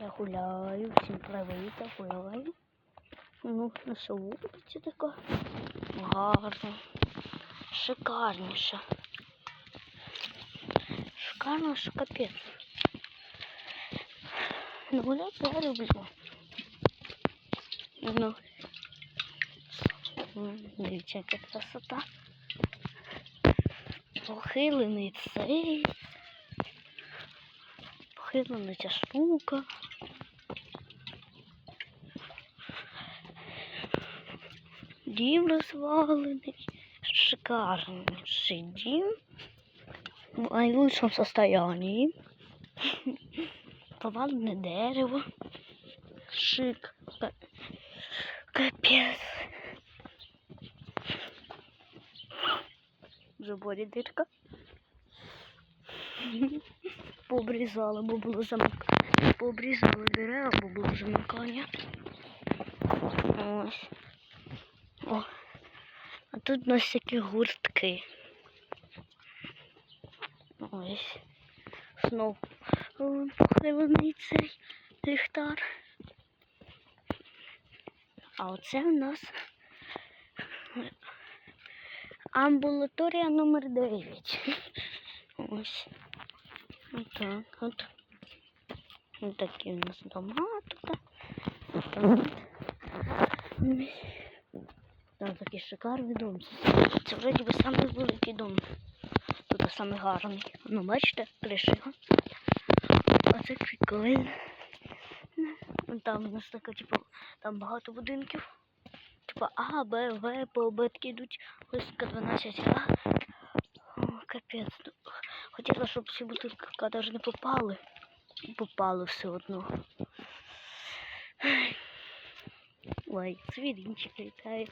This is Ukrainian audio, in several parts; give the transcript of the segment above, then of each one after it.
Я гуляю, всім привіт, я гуляю. Ну, наша вулиця така гарна, шикарніша. Шикарно, що капець. Ну, гуляти я люблю. Ну, дивіться, яка красота. Похилений цей. Похилена ця штука. Дім розвалений. Шикарнейший дім. В наилучшем состоянии. Поваленное дерево. Шик. Капец. В заборі дирка. Пообрізали, бо було замикання. Пообрізали дерева, бо було замикання. Ось. О. А тут у нас всякі гуртки. Ось. Знов о, похилений цей ліхтар. А оце у нас амбулаторія номер 9. Ось. Отак от. Ось такі у нас дома тут. Там такий шикарний дом. Це вроді би самий великий дом. Тут самий гарний. Ну, бачите, криша. його. Оце прикольно. Там у нас така, типу, там багато будинків. Типа А, Б, В, по такі йдуть. Ось 12 А. О, капець. Хотіла, щоб ці бутилки навіть не попали. І Попали все одно. Ой, цвірінчик літає.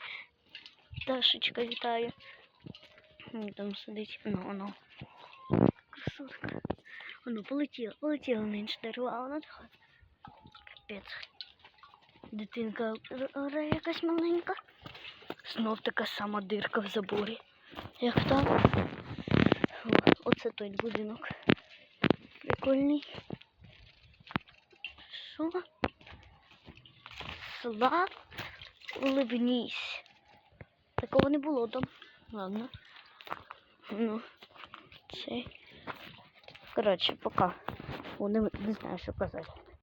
Пташечка літає. Там сидить. Ну, воно. Красотка. Воно полетіло, полетіло на інше а воно така. Капець. Дитинка якась маленька. Знов така сама дирка в заборі. Як там. О, будинок. Прикольний. Що? Сла улыбнись. Такого не було там. Ладно. Ну, це. Коротше, пока. О, не, не знаю, що казати.